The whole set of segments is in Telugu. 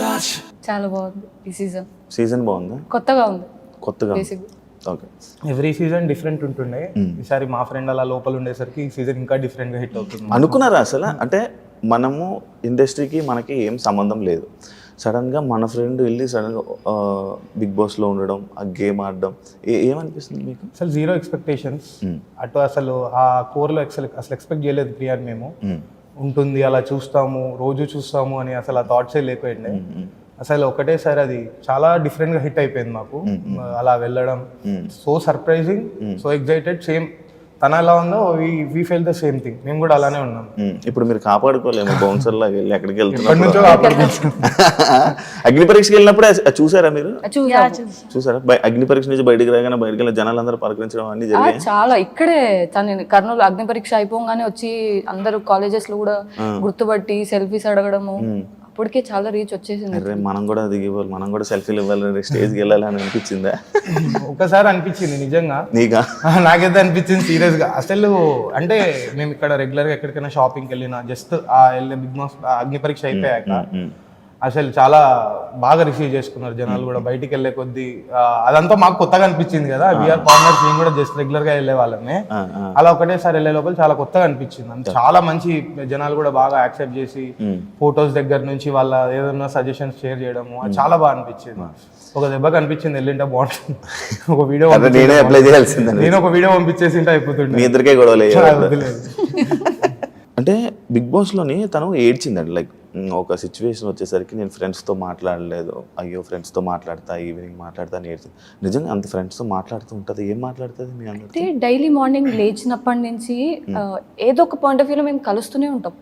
చాలా బాగుంది ఈ సీజన్. సీజన్ బాగుందా? కొత్తగా ఉంది. కొత్తగా ఓకే. ఎవ్రీ సీజన్ డిఫరెంట్ ఉంటుండే. ఈసారి మా ఫ్రెండ్ అలా లోపల ఉండేసరికి ఈ సీజన్ ఇంకా డిఫరెంట్గా హిట్ అవుతుంది. అనుకున్నారా అసలు? అంటే మనము ఇండస్ట్రీకి మనకి ఏం సంబంధం లేదు. సడన్గా మన ఫ్రెండ్ వెళ్ళి సడన్గా బిగ్ బాస్లో ఉండడం ఆ గేమ్ ఆడడం ఏ- ఏమనిపిస్తుంది మీకు? అసలు జీరో ఎక్స్పెక్టేషన్స్ అటు అసలు ఆ కోర్లో అసలు అసలు ఎక్స్పెక్ట్ చేయలేదు ప్రియాని మేము. మ్మ్. ఉంటుంది అలా చూస్తాము రోజు చూస్తాము అని అసలు ఆ థాట్సే లేకపోయిండే అసలు ఒకటేసారి అది చాలా డిఫరెంట్గా హిట్ అయిపోయింది మాకు. అలా వెళ్ళడం. So surprising so excited same తన ఎలా ఉందో we felt the same thing మేము కూడా అలానే ఉన్నాం. ఇప్పుడు మీరు కాపాడుకోలేము బౌన్సర్ లాగా వెళ్ళి ఎక్కడికి వెళ్తున్నారు. అగ్ని పరీక్షకి వెళ్ళినప్పుడు చూసారా మీరు? చూసారా? అగ్ని పరీక్ష నుంచి బయటికి రాగానే బయటికి వెళ్ళిన జనాలందరూ పలకరించడం అన్ని ఆ, జరిగాయి చాలా. ఇక్కడే తను కర్నూలు అగ్ని పరీక్ష అయిపోగానే వచ్చి అందరూ కాలేజెస్లో కూడా గుర్తుపట్టి సెల్ఫీస్ అడగడము. అప్పటికే చాలా రీచ్ వచ్చేసింది అరే మనం కూడా దిగిపోవాలి మనం కూడా సెల్ఫీలు ఇవ్వాలి స్టేజ్కి వెళ్ళాలి అని అనిపించిందా? ఒకసారి అనిపించింది నిజంగా. నీకా? నాకైతే అనిపించింది సీరియస్గా అసలు అంటే మేము ఇక్కడ రెగ్యులర్గా ఎక్కడికైనా షాపింగ్కి వెళ్ళినా జస్ట్ ఆ వెళ్ళే బిగ్ బాస్ అగ్ని పరీక్ష అయిపోయాక. అసలు చాలా బాగా రిసీవ్ చేసుకున్నారు జనాలు కూడా. బయటికి వెళ్ళే కొద్దీ అదంతా మాకు కొత్తగా అనిపించింది కదా. విఆర్ కార్నర్స్ మేము కూడా జస్ట్ రెగ్యులర్గా వెళ్ళే ఆ. అలా ఒకటేసారి వెళ్ళే లోపల చాలా కొత్తగా అనిపించింది. చాలా మంచి జనాలు కూడా బాగా యాక్సెప్ట్ చేసి. ఫొటోస్ దగ్గర నుంచి వాళ్ళ ఏదైనా సజెషన్స్ షేర్ చేయడము చాలా బాగా అనిపించింది. ఒక దెబ్బకి అనిపించింది వెళ్ళింటే బాగుంటుంది. ఒక వీడియో నేనే అప్లై చేయాల్సిందని నేను ఒక వీడియో పంపించేసి మీ ఇద్దరికే గొడవలు అయ్యాయి. వదిలేదు. అంటే బిగ్ బాస్లోని తను ఏడ్చిందండి లైక్ ఒక సిచ్యువేషన్ వచ్చేసరికి నేను ఫ్రెండ్స్తో మాట్లాడలేదు. అయ్యో ఫ్రెండ్స్తో మాట్లాడతా ఈవినింగ్ మాట్లాడతా ఏడ్చింది నిజంగా అంత ఫ్రెండ్స్తో మాట్లాడుతూ ఉంటుంది. ఏం మాట్లాడుతుంది మీ అయితే డైలీ మార్నింగ్ లేచినప్పటి నుంచి ఏదో ఒక పాయింట్ ఆఫ్ వ్యూలో మేము కలుస్తూనే ఉంటాం.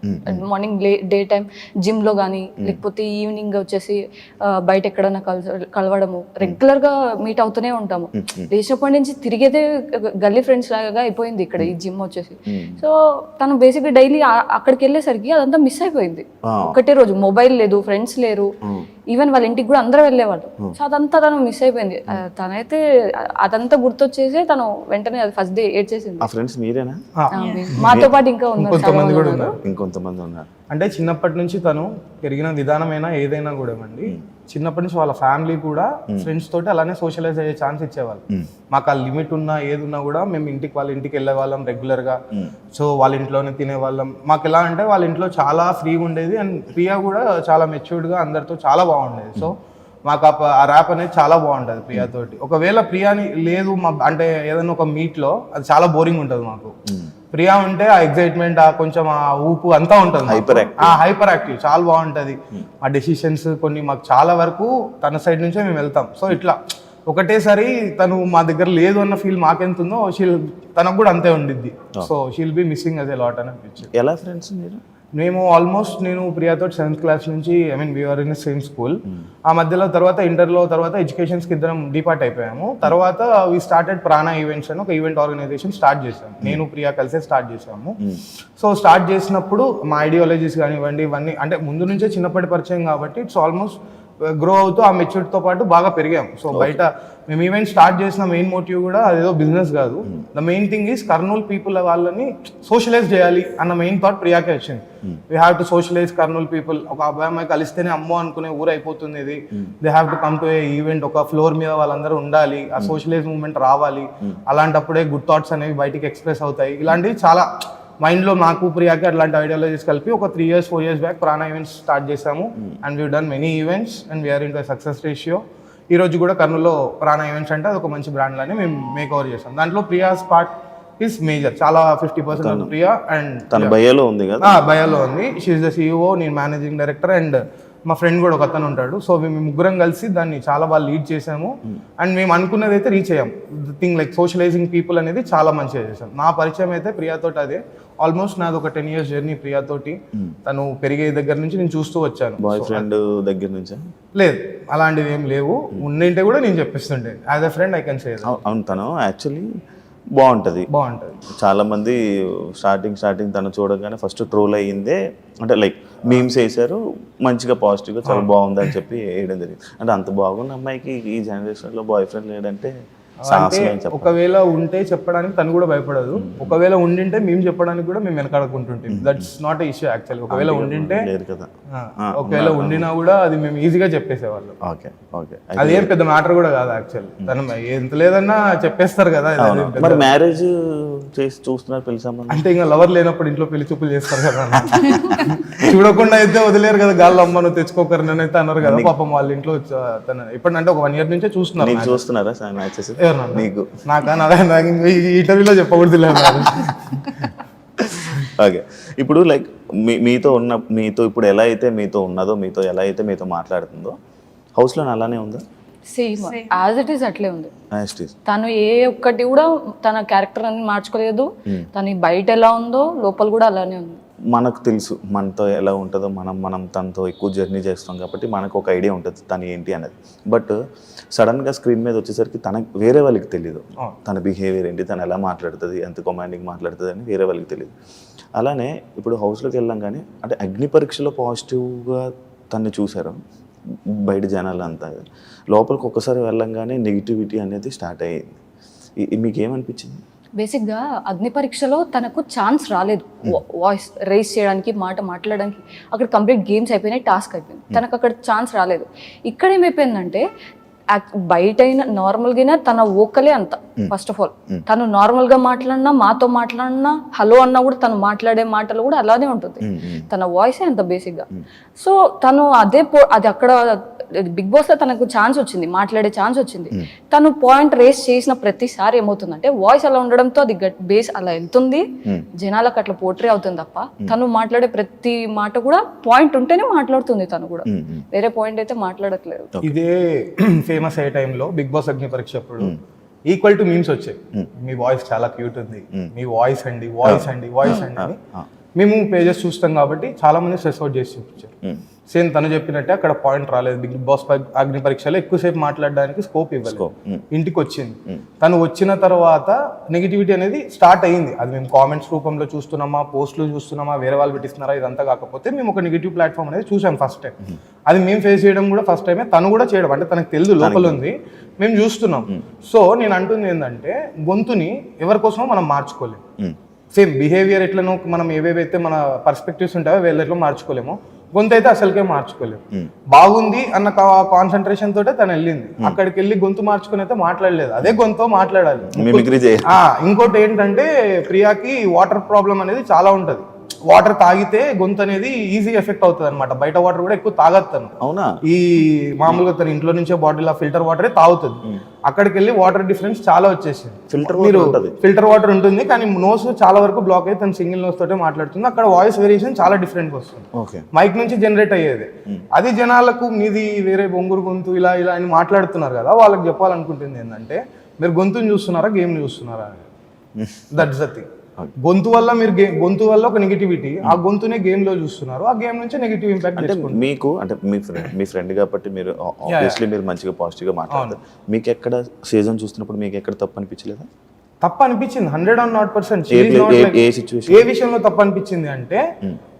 మార్నింగ్ డే టైం జిమ్లో కానీ లేకపోతే ఈవినింగ్ వచ్చేసి బయట ఎక్కడైనా కల కలవడము రెగ్యులర్గా మీట్ అవుతూనే ఉంటాము. లేచినప్పటి నుంచి తిరిగేదే గల్లీ ఫ్రెండ్స్ లాగా అయిపోయింది ఇక్కడ ఈ జిమ్ వచ్చేసి. సో తను బేసిక్ డైలీ అక్కడికి వెళ్ళేసరికి అదంతా మిస్ అయిపోయింది. ఆ. ఒకటే రోజు మొబైల్ లేదు ఫ్రెండ్స్ లేరు. ఈవెన్ వాళ్ళ ఇంటికి కూడా అందరూ వెళ్ళేవాళ్ళు. సో అదంతా తను మిస్ అయిపోయింది. ఆ, తనైతే అదంతా గుర్తొచ్చేసి తను వెంటనే అది ఫస్ట్ డే ఏడ్చేసింది. ఆ ఫ్రెండ్స్ మీరేనా? మాతో పాటు ఇంకా ఉన్నారు చాలా కొంతమంది మంది కూడా ఉన్నారు. ఉన్నారు. ఇంకొంతమంది ఉన్నారు. అంటే చిన్నప్పటి నుంచి తను పెరిగిన విధానమైనా ఏదైనా కూడా అండి. చిన్నప్పటి నుంచి వాళ్ళ ఫ్యామిలీ కూడా ఫ్రెండ్స్ తోటి అలానే సోషలైజ్ అయ్యే ఛాన్స్ ఇచ్చేవాళ్ళు. మాకు ఆ లిమిట్ ఉన్నా ఏది ఉన్నా కూడా మేము ఇంటికి వాళ్ళ ఇంటికి వెళ్ళే వాళ్ళం రెగ్యులర్గా. సో వాళ్ళ ఇంట్లోనే తినేవాళ్ళం మాకు ఎలా అంటే వాళ్ళ ఇంట్లో చాలా ఫ్రీగా ఉండేది అండ్ ప్రియా కూడా చాలా మెచ్యూర్డ్గా అందరితో చాలా బాగుండేది. సో మాకు ఆ ర్యాప్ అనేది చాలా బాగుంటుంది ప్రియాతోటి ఒకవేళ ప్రియాని లేదు మా అంటే ఏదైనా ఒక మీట్లో అది చాలా బోరింగ్ ఉంటుంది మాకు. ప్రియా ఉంటే ఆ ఎగ్జైట్మెంట్ ఆ కొంచెం ఆ ఊపు అంతా ఉంటుంది Hyper ఆ హైపర్ యాక్టివ్ చాలా బాగుంటది. ఆ డెసిషన్స్ కొన్ని మాకు చాలా వరకు తన సైడ్ నుంచే మేము వెళ్తాం. సో ఇట్లా ఒకటేసారి తను మా దగ్గర లేదు అన్న ఫీల్ మాకెంత ఉందో షీల్ తనకు కూడా అంతే ఉండిద్ది. సో షీల్ బి మిస్సింగ్ అదే లాట్ అని అనిపించింది. ఎలా ఫ్రెండ్స్ మీరు? మేము ఆల్మోస్ట్ నేను ప్రియాతో సెవెంత్ క్లాస్ నుంచి I mean we're in same school ఆ మధ్యలో తర్వాత ఇంటర్లో తర్వాత ఎడ్యుకేషన్స్కి ఇద్దరం డిపార్ట్ అయిపోయాము. తర్వాత వీ స్టార్టెడ్ ప్రాణ ఈవెంట్స్ అని ఒక ఈవెంట్ ఆర్గనైజేషన్ స్టార్ట్ చేశాము నేను ప్రియా కలిసే స్టార్ట్ చేశాము. సో స్టార్ట్ చేసినప్పుడు మా ఐడియాలజీస్ కానివ్వండి ఇవన్నీ అంటే ముందు నుంచే చిన్నప్పటి పరిచయం కాబట్టి ఇట్స్ ఆల్మోస్ట్ గ్రో అవుతూ ఆ మెచ్యూరిటీతో పాటు బాగా పెరిగాం. సో బయట మేము ఈవెంట్ స్టార్ట్ చేసిన మెయిన్ మోటివ్ కూడా అదేదో బిజినెస్ కాదు. The main thing is Kurnool people వాళ్ళని సోషలైజ్ చేయాలి అన్న మెయిన్ థాట్ ప్రియాకే వచ్చింది. We have to socialize Kurnool people ఒక అబ్బాయి అమ్మాయి కలిస్తేనే అమ్మో అనుకునే ఊరు అయిపోతుంది ఇది. They have to come to a event ఒక ఫ్లోర్ మీద వాళ్ళందరూ ఉండాలి. ఆ సోషలైజ్ మూవ్మెంట్ రావాలి. అలాంటప్పుడే గుడ్ థాట్స్ అనేవి బయటికి ఎక్స్ప్రెస్ అవుతాయి. ఇలాంటివి చాలా మైండ్లో నాకు ప్రియాకి అట్లాంటి ఐడియాలజీస్ కలిపి ఒక three years four years back Prana events start చేసాము and we done many events and we're in the success ratio ఈ రోజు కూడా కర్నూలులో ప్రాణ ఈవెంట్స్ అంటే అది ఒక మంచి బ్రాండ్ లానే మేము మేక్ ఓవర్ చేసాం దాంట్లో ప్రియాస్ పార్ట్ ఈస్ మేజర్ చాలా ఫిఫ్టీ పర్సెంట్ ప్రియా అండ్ తన భయలో ఉంది కదా? భయాలో ఉంది. షీఈ్ ద సీఈఓ నేను మేనేజింగ్ డైరెక్టర్ అండ్ మా ఫ్రెండ్ కూడా ఒక అతను ఉంటాడు. సో మేము ముగ్గురం కలిసి దాన్ని చాలా బాగా లీడ్ చేసాము అండ్ మేము అనుకున్నది అయితే రీచ్ అయ్యాం థింగ్ లైక్ సోషలైజింగ్ పీపుల్ అనేది చాలా మంచిగా చేసాం నా పరిచయం అయితే ప్రియాతోటి అదే. ఆల్మోస్ట్ నాది ఒక టెన్ ఇయర్స్ జర్నీ ప్రియాతోటి. తను పెరిగే దగ్గర నుంచి నేను చూస్తూ వచ్చాను. బాయ్ ఫ్రెండ్ దగ్గర నుంచా? లేదు అలాంటివి ఏం లేవు. ఉండింటే కూడా నేను చెప్పిస్తుండే. As a friend I can say అవు- అవును తను యాక్చువల్లీ బాగుంటుంది. బాగుంటుంది. చాలా మంది స్టార్టింగ్ స్టార్టింగ్ తను చూడగానే ఫస్ట్ ట్రోల్ అయ్యిందే. అంటే లైక్ మీమ్స్ వేశారు మంచిగా పాజిటివ్గా చాలా బాగుంది అని చెప్పి వేయడం జరిగింది. అంటే అంత బాగున్న అమ్మాయికి ఈ జనరేషన్లో బాయ్ ఫ్రెండ్ లేడంటే ఏం ఒకవేళ ఉంటే చెప్పడానికి తను కూడా భయపడదు. ఒకవేళ ఉండింటే మేము చెప్పడానికి కూడా మేము వెనకాడుకుంటుంటాం. దట్స్ నాట్ ఇష్యూ యాక్చువల్లీ ఒకవేళ ఉండింటే ఒకవేళ ఉండినా కూడా అది మేము ఈజీగా చెప్పేసేవాళ్ళం. Okay okay. అదేం పెద్ద మ్యాటర్ కూడా కాదు యాక్చువల్ తను ఎంత లేదన్నా చెప్పేస్తారు కదా మరి మ్యారేజ్ చేసి చూస్తున్నారు పెళ్ళి సంబంధం? అంటే ఇంకా లవర్ లేనప్పుడు ఇంట్లో పెళ్ళి చూపులు చేస్తారు కదా చూడకుండా అయితే వదిలేరు కదా గాల్లో అమ్మ నువ్వు తెచ్చుకోకరు అయితే అన్నారు కదా పాపం వాళ్ళ ఇంట్లో తన ఇప్పుడంటే ఒక వన్ ఇయర్ నుంచే చూస్తున్నారు చూస్తున్నారా మ్యాచెస్? నీకు. నాకా? ఇంటర్వ్యూలో చెప్పకూడదు ఓకే. ఇప్పుడు లైక్ మీ మీతో ఉన్న మీతో ఇప్పుడు ఎలా అయితే మీతో ఉన్నదో మీతో ఎలా అయితే మీతో మాట్లాడుతుందో హౌస్లో అలానే ఉందా? సేమ్ యాజ్ ఇట్ ఈస్ అట్లే ఉంది. తను ఏ ఒక్కటి కూడా తన క్యారెక్టర్ అని మార్చుకోలేదు. తను బయట ఎలా ఉందో లోపల కూడా అలానే ఉంది. మనకు తెలుసు మనతో ఎలా ఉంటుందో మనం మనం తనతో ఎక్కువ జర్నీ చేస్తాం కాబట్టి మనకు ఒక ఐడియా ఉంటుంది తను ఏంటి అనేది బట్ సడన్గా స్క్రీన్ మీద వచ్చేసరికి తన వేరే వాళ్ళకి తెలియదు తన బిహేవియర్ ఏంటి తను ఎలా మాట్లాడుతుంది ఎంత కమాండింగ్ మాట్లాడుతుంది అని వేరే వాళ్ళకి తెలియదు అలానే ఇప్పుడు హౌస్లోకి వెళ్ళాం కానీ అంటే అగ్ని పరీక్షలో పాజిటివ్గా తన్ని చూశారు బయట జనాలంతా. లోపలికి ఒక్కసారి వెళ్ళంగానే నెగిటివిటీ అనేది స్టార్ట్ అయ్యింది. మీకు ఏమనిపించింది? బేసిక్గా అగ్ని పరీక్షలో తనకు ఛాన్స్ రాలేదు. వాయిస్ రేస్ చేయడానికి మాట మాట్లాడడానికి అక్కడ కంప్లీట్ గేమ్స్ అయిపోయినాయి టాస్క్ అయిపోయింది. తనకు అక్కడ ఛాన్స్ రాలేదు. ఇక్కడ ఏమైపోయిందంటే బయట అయినా నార్మల్గా తన ఓకలే అంత ఫస్ట్ ఆఫ్ ఆల్ తను నార్మల్గా మాట్లాడినా మాతో మాట్లాడినా హలో అన్నా కూడా తను మాట్లాడే మాటలు కూడా అలానే ఉంటుంది. ఉమ్. తన వాయిస్ అంత బేసిక్గా. సో తను అదే పో- అది అక్కడ బిగ్ బాస్లో తనకు ఛాన్స్ వచ్చింది మాట్లాడే ఛాన్స్ వచ్చింది. తను పాయింట్ రేస్ చేసిన ప్రతిసారి ఏమవుతుందంటే వాయిస్ అలా ఉండడంతో అది బేస్ అలా వెళ్తుంది. జనాలకు అట్లా పోట్రీ అవుతుంది తప్ప తను మాట్లాడే ప్రతి మాట కూడా పాయింట్ ఉంటేనే మాట్లాడుతుంది తను కూడా. వేరే పాయింట్ అయితే మాట్లాడట్లేదు. ఇదే ఫేమస్ అయ్యే టైంలో బిగ్ బాస్ అగ్ని పరీక్ష అప్పుడు ఈక్వల్ టు మీమ్స్ వచ్చాయి. మీ వాయిస్ చాలా క్యూట్ ఉంది. మీ వాయిస్ అండి వాయిస్ అండి వాయిస్ అండి మేము పేజెస్ చూస్తాం కాబట్టి చాలా మంది స్ట్రెస్ అవుట్ చేసి చూపించారు. సేమ్ తను చెప్పినట్టే అక్కడ పాయింట్ రాలేదు. బిగ్ బాస్ అగ్ని పరీక్షలో ఎక్కువసేపు మాట్లాడడానికి స్కోప్ ఇవ్వలేదు. ఇంటికి వచ్చింది తను వచ్చిన తర్వాత నెగిటివిటీ అనేది స్టార్ట్ అయ్యింది. అది మేము కామెంట్స్ రూపంలో చూస్తున్నామా పోస్టులు చూస్తున్నామా వేరే వాళ్ళు పెట్టిస్తున్నారా ఇదంతా కాకపోతే మేము ఒక నెగిటివ్ ప్లాట్ఫామ్ అనేది చూసాం ఫస్ట్ టైం. అది మేము ఫేస్ చేయడం కూడా ఫస్ట్ టైమే తను కూడా చేయడం. అంటే తనకు తెలుసు లోపల ఉంది. మేము చూస్తున్నాం. సో నేను అంటుంది ఏంటంటే గొంతుని ఎవరి కోసమో మనం మార్చుకోలేం. ఉమ్. సేమ్ బిహేవియర్ ఎట్లనో మనం ఏవేవైతే మన పర్స్పెక్టివ్స్ ఉంటాయో వీళ్ళ ఎట్లా మార్చుకోలేమో. గొంతు అయితే అసలుకే మార్చుకోలేము Hmm. బాగుంది అన్న కాన్సన్ట్రేషన్ తోటే తను వెళ్ళింది. అక్కడికి వెళ్ళి గొంతు మార్చుకుని అయితే మాట్లాడలేదు. అదే గొంతు మాట్లాడాలి. ఇంకోటి ఏంటంటే ప్రియాకి వాటర్ ప్రాబ్లం అనేది చాలా ఉంటది. వాటర్ తాగితే గొంతు అనేది ఈజీ ఎఫెక్ట్ అవుతుంది అనమాట బయట వాటర్ కూడా ఎక్కువ తాగదు తను అవునా? ఈ మామూలుగా తన ఇంట్లో నుంచే బాటిల్ ఆ ఫిల్టర్ వాటరే తాగుతుంది. అక్కడికి వెళ్ళి వాటర్ డిఫరెన్స్ చాలా వచ్చేసింది. ఫిల్టర్ మీరు ఉంటుంది. ఫిల్టర్ వాటర్ ఉంటుంది కానీ నోస్ చాలా వరకు బ్లాక్ అయితే తను సింగిల్ నోస్ తోటే మాట్లాడుతుంది. అక్కడ వాయిస్ వేరియేషన్ చాలా డిఫరెంట్ వస్తుంది. మైక్ నుంచి జనరేట్ అయ్యేది. అది జనాలకు మీది వేరే బొంగురు గొంతు ఇలా ఇలా అని మాట్లాడుతున్నారు కదా వాళ్ళకి చెప్పాలనుకుంటుంది ఏంటంటే మీరు గొంతుని చూస్తున్నారా గేమ్ చూస్తున్నారా? దట్స్ ద థింగ్ గొంతు వల్ల మీరు గే గొంతు వల్ల ఒక నెగిటివిటీ ఆ గొంతునే గేమ్లో చూస్తున్నారు. ఆ గేమ్ నుంచి నెగిటివ్ ఇంపాక్ట్ అంటే మీకు అంటే మీ ఫ్రెండ్ మీ ఫ్రెండ్ కాబట్టి మీరు ఆబ్వియస్లీ మీరు మంచిగా పాజిటివ్గా మాట్లాడతారు. మీకు ఎక్కడ సీజన్ చూస్తున్నప్పుడు మీకు ఎక్కడ తప్పు అనిపించలేదా? తప్పు అనిపించింది హండ్రెడ్ అండ్ నాట్ పర్సెంట్ ఏ విషయంలో తప్పు అనిపించింది అంటే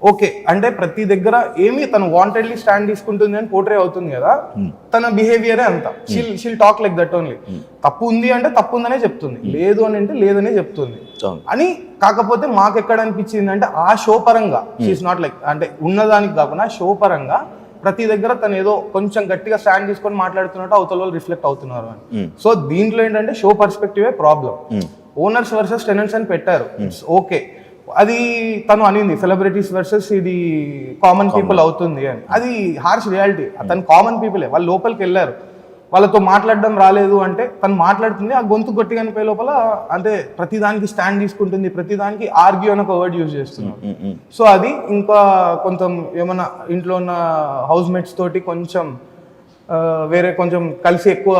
ఓకే అంటే ప్రతి దగ్గర ఏమి తను వాంటెడ్లీ స్టాండ్ తీసుకుంటుంది అని పోర్ట్రే అవుతుంది కదా తన బిహేవియరే అంత. She'll she'll talk like that only తప్పు ఉంది అంటే తప్పు ఉందనే చెప్తుంది. లేదు అని అంటే లేదనే చెప్తుంది. అని కాకపోతే మాకు ఎక్కడ అనిపించింది అంటే ఆ షో పరంగా నాట్ లైక్ అంటే ఉన్నదానికి కాకుండా షో పరంగా ప్రతి దగ్గర తను ఏదో కొంచెం గట్టిగా స్టాండ్ తీసుకొని మాట్లాడుతున్నట్టు అవతల వాళ్ళు రిఫ్లెక్ట్ అవుతున్నారు అని. సో దీంట్లో ఏంటంటే షో పర్స్పెక్టివే ప్రాబ్లం. ఓనర్స్ వర్సెస్ టెనెంట్స్ అని పెట్టారు. ఓకే అది తను అనింది సెలబ్రిటీస్ వర్సెస్ ఇది కామన్ పీపుల్ అవుతుంది అని. అది హార్ష్ రియాలిటీ తను కామన్ పీపులే వాళ్ళు లోపలికి వెళ్ళారు. వాళ్ళతో మాట్లాడడం రాలేదు అంటే తను మాట్లాడుతుంది ఆ గొంతు గట్టిగా అనిపోయే లోపల అంటే ప్రతిదానికి స్టాండ్ తీసుకుంటుంది ప్రతిదానికి ఆర్గ్యూ అని ఒక వర్డ్ యూజ్ చేస్తున్నారు ఉమ్. సో అది ఇంకా కొంచెం ఏమన్నా ఇంట్లో ఉన్న హౌస్ మేట్స్ తోటి కొంచెం వేరే కొంచెం కలిసి ఎక్కువ.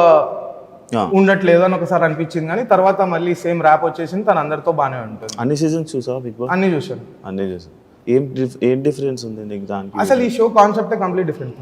ఉండట్లేదు అని ఒకసారి అనిపించింది కానీ తర్వాత మళ్ళీ సేమ్ ర్యాప్ వచ్చేసింది తను అందరితో బాగానే ఉంటుంది. అన్ని సీజన్స్ చూసావా బిగ్ బాస్? అన్ని చూశాను. అన్ని చూసా ఏం ఏం డిఫరెన్స్ ఉంది నీకు దానికి? అసలు ఈ షో కాన్సెప్ట్ కంప్లీట్ డిఫరెంట్.